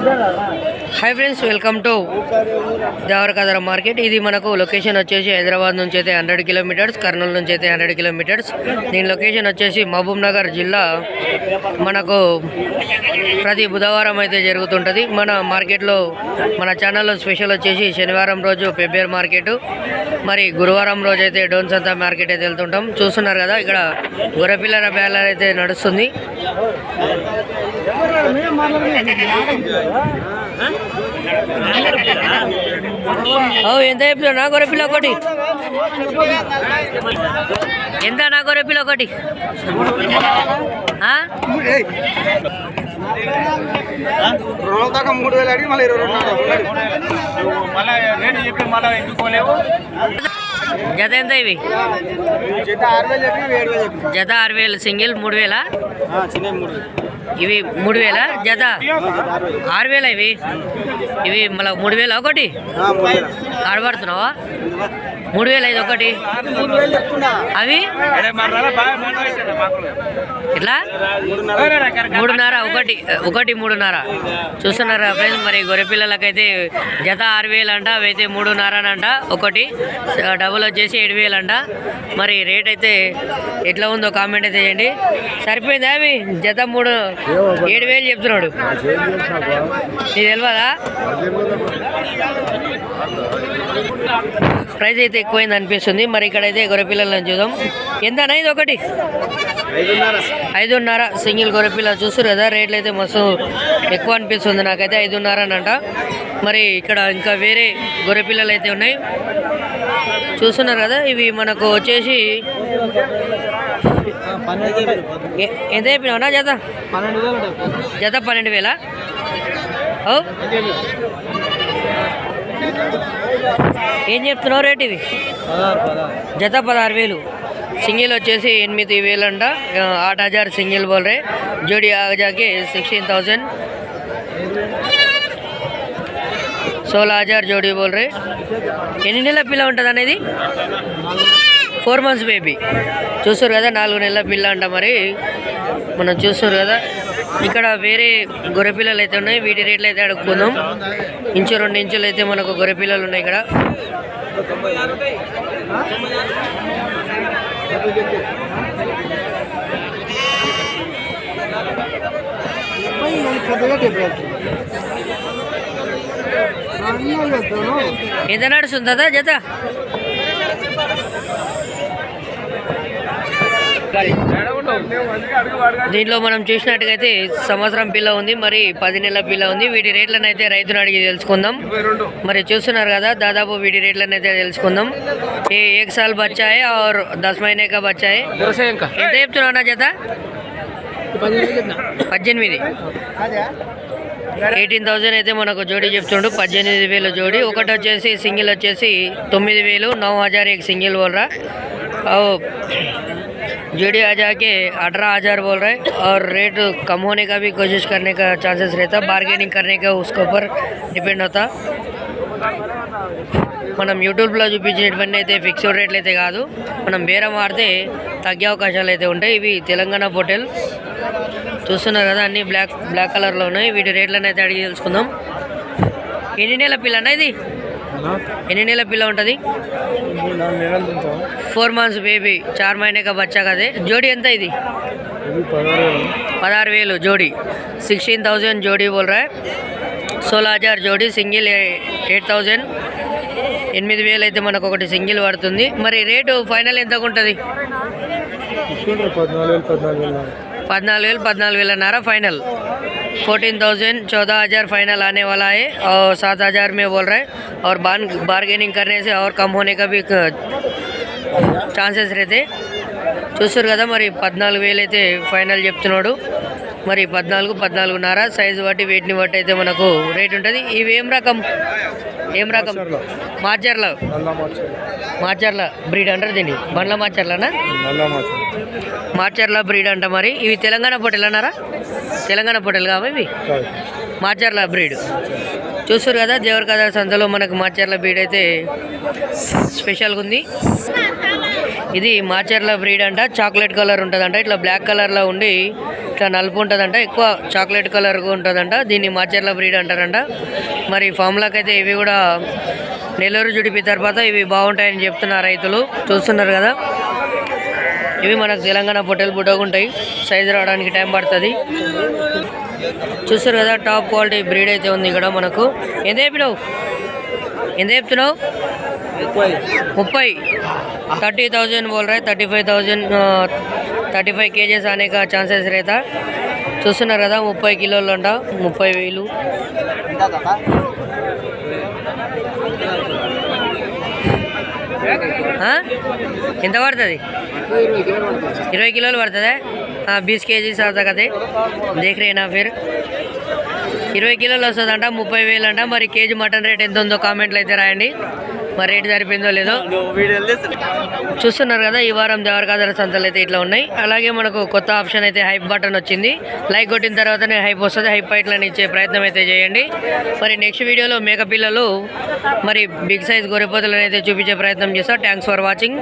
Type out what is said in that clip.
Udah. Hi friends welcome to Devarakadra market ఇది మనకు location వచ్చేసి హైదరాబాద్ నుంచి అయితే హండ్రెడ్ కిలోమీటర్స్ కర్నూలు నుంచి అయితే హండ్రెడ్ కిలోమీటర్స్ దీని లొకేషన్ వచ్చేసి మహబూబ్ నగర్ జిల్లా. మనకు ప్రతి బుధవారం అయితే జరుగుతుంటుంది. మన మార్కెట్లో మన ఛానల్లో స్పెషల్ వచ్చేసి శనివారం రోజు పెబ్బేర్ మార్కెట్ మరి గురువారం రోజు అయితే డోన్ సంత మార్కెట్ అయితే వెళ్తుంటాం. చూస్తున్నారు కదా ఇక్కడ గొర్రెపిల్లల బ్యాలర్ అయితే నడుస్తుంది. ఎంత చెప్పినా నా గొర్రెపిల్ల ఒకటి. ఎంత నా గొర్రెపిల్ల ఒకటి? దాకా మూడు వేలు అడిగి మళ్ళీ ఇరవై రెండు చెప్పి మళ్ళా ఎందుకు పోలేవు జత ఎంత ఇవి? జత ఆరు వేలు సింగిల్ మూడు వేలు. ఇవి మూడు వేల? జత? ఆరు వేల ఇవి? ఇవి మళ్ళీ మూడు వేల? ఒకటి? ఆడబడుతున్నావా మూడు వేల ఐదు ఒకటి మూడు అవి? ఇట్లా మూడున్నర ఒకటి ఒకటి మూడున్నర. చూస్తున్నారా ఫ్రెండ్స్ మరి గొర్రె పిల్లలకైతే జత ఆరు వేలు అంట అవైతే మూడున్నర అంట ఒకటి డబుల్ వచ్చేసి ఏడు వేలు అంట మరి రేట్ అయితే ఎట్లా ఉందో కామెంట్ అయితే చేయండి. సరిపోయిందా అవి? జత మూడు ఏడు వేలు చెప్తున్నాడు. నీకు తెలియదా ప్రైస్ అయితే ఎక్కువైంది అనిపిస్తుంది. మరి ఇక్కడైతే గొర్రె పిల్లలను చూద్దాం. ఎంతనా ఇది ఒకటి? ఐదున్నర. సింగిల్ గొర్రెపిల్ల చూస్తారు కదా రేట్లు అయితే మస్తు ఎక్కువ అనిపిస్తుంది నాకైతే ఐదున్నర అని అంట. మరి ఇక్కడ ఇంకా వేరే గొర్రెపిల్లలు అయితే ఉన్నాయి. చూస్తున్నారు కదా ఇవి మనకు వచ్చేసి ఎంత చెప్పినావునా జత? జత పన్నెండు వేల? ఓ ఏం చెప్తున్నావు రేట్ ఇవి? జత పదహారు వేలు. సింగిల్ వచ్చేసి ఎనిమిది వేలు అంట ఆట హజార్ సింగిల్ బోల్రే జోడి ఆగజాకి సిక్స్టీన్ థౌజండ్ సోలా హజార్ జోడీ బోల్రే ఎన్ని నెలల పిల్ల ఉంటుంది అనేది? Four months baby. చూస్తారు కదా నాలుగు నెలల పిల్ల అంట మరి. మనం చూస్తారు కదా ఇక్కడ వేరే గొర్రె పిల్లలు అయితే ఉన్నాయి. వీటి రేట్లు అయితే అడుక్కుందాం. ఇంచు రెండు ఇంచులు అయితే మనకు గొర్రె పిల్లలు ఉన్నాయి ఇక్కడ. పెద్దగా నడుస్తుంది ఎంత నడుస్తుందా జత దీంట్లో మనం చూసినట్టుగైతే సంవత్సరం పిల్ల ఉంది మరి పది నెలల పిల్ల ఉంది. వీటి రేట్లను అయితే రైతును అడిగి తెలుసుకుందాం. మరి చూస్తున్నారు కదా దాదాపు వీటి రేట్లను అయితే తెలుసుకుందాం. ఏ ఏక సాల్ బచ్చాయి ఆర్ దశ మహిన బచ్చాయి ఎంత చెప్తున్నావు నా జత? పద్దెనిమిది. ఎయిటీన్ థౌజండ్ అయితే మనకు జోడి చెప్తుండు పద్దెనిమిది వేల జోడి. ఒకటి వచ్చేసి సింగిల్ వచ్చేసి తొమ్మిది వేలు. నవ్ హజార్ ఎక్ సింగిల్ వల్రా रहा और जोड़ी आ जाके अठारह हजार बोल रहे और रेट कम होने का भी कोशिश करने का चांसेस रहता बार्गेनिंग करने का उसके ऊपर डिपेंड होता మనం యూట్యూబ్లో చూపించినటువంటి అయితే ఫిక్స్డ్ రేట్లు అయితే కాదు మనం బేరం ఆడితే తగ్గే అవకాశాలు అయితే ఉంటాయి ఇవి తెలంగాణ హోటల్ చూస్తున్నారు కదా అన్ని బ్లాక్ బ్లాక్ కలర్లో ఉన్నాయి వీటి రేట్లను అయితే అడిగి తెలుసుకుందాం ఎన్ని నెలల పిల్ల అన్న ఇది ఎన్ని నెలల పిల్ల ఉంటుంది? ఫోర్ మంత్స్ బేబీ చార్ మహినేక బచ్చా కదే జోడి ఎంత ఇది? పదహారు వేలు. జోడి. సిక్స్టీన్ థౌజండ్ జోడి बोल रहा హజార్ జోడి సింగిల్ ఎయిట్ థౌజండ్ ఎనిమిది వేలు అయితే మనకు ఒకటి సింగిల్ పడుతుంది. మరి రేటు ఫైనల్ ఎంత ఉంటుంది పద్నాలుగు వేలు పద్నాలుగు వేలు అన్నారా. ఫైనల్ ఫోర్టీన్ థౌజండ్ చౌదా హజార్ ఫైనల్ అనే वाला సాత హజార్ మే हज़ार और बान बार्गेनिंग करने से और कम होने का भी ఛాన్సెస్ అయితే చూస్తారు కదా మరి పద్నాలుగు వేలు అయితే ఫైనల్ చెప్తున్నాడు మరి పద్నాలుగు పద్నాలుగున్నర సైజు బట్టి వెయిట్ని బట్టి అయితే మనకు రేట్ ఉంటుంది ఇవి ఏం రకం ఏం రకం మార్చర్ల నల్ల మాచ మార్చర్ల బ్రీడ్ అంటారు దీన్ని బండ్ల మార్చర్లనా నల్ల మాచ మార్చర్ల బ్రీడ్ అంట మరి ఇవి తెలంగాణ పొట్టెలు అన్నారా తెలంగాణ పొట్టెలు కావా ఇవి మార్చర్ల బ్రీడ్ చూస్తారు కదా దేవర కథ సంతలో మనకు మాచర్ల బ్రీడ్ అయితే స్పెషల్గా ఉంది. ఇది మాచర్ల బ్రీడ్ అంట చాక్లెట్ కలర్ ఉంటుందంట ఇట్లా బ్లాక్ కలర్లో ఉండి ఇట్లా నలుపు ఉంటుందంట ఎక్కువ చాక్లెట్ కలర్గా ఉంటుందంట దీన్ని మాచర్ల బ్రీడ్ అంటారంట. మరి ఫామ్లకు అయితే ఇవి కూడా నెల్లూరు జుడిపి తర్వాత ఇవి బాగుంటాయని చెప్తున్నారు రైతులు చూస్తున్నారు కదా. ఇవి మనకు తెలంగాణ పొట్టెలు పుట్టగా ఉంటాయి. సైజు రావడానికి టైం పడుతుంది. చూస్తారు కదా టాప్ క్వాలిటీ బ్రీడ్ అయితే ఉంది ఇక్కడ మనకు. ఎంత చెప్పినావు ఎంత చెప్తున్నావు ముప్పై. థర్టీ థౌజండ్ బోల్ thirty five thousand thirty five cages అనేక ఛాన్సెస్ రైతా. చూస్తున్నారు కదా ముప్పై కిలోలు అంట ముప్పై వేలు. ఎంత పడుతుంది? ఇరవై కిలోలు పడుతుందా? బీస్ కేజీస్ అవుతుంది కదా. రేనా ఫిర్ ఇరవై కిలోలు వస్తుందంట ముప్పై వేలు అంట మరి కేజీ మటన్ రేట్ ఎంత ఉందో కామెంట్లు అయితే రాయండి. మరి రేట్ సరిపోయిందో లేదో చూస్తున్నారు కదా ఈ వారం దేవరకాదర సంతలు అయితే ఇట్లా ఉన్నాయి. అలాగే మనకు కొత్త ఆప్షన్ అయితే హైప్ బటన్ వచ్చింది. లైక్ కొట్టిన తర్వాతనే హైప్ వస్తుంది. హైప్ పైట్లని ఇచ్చే ప్రయత్నం అయితే చేయండి. మరి నెక్స్ట్ వీడియోలో మేక పిల్లలు మరి బిగ్ సైజ్ గొర్రెపోతులను అయితే చూపించే ప్రయత్నం చేస్తా. Thanks for watching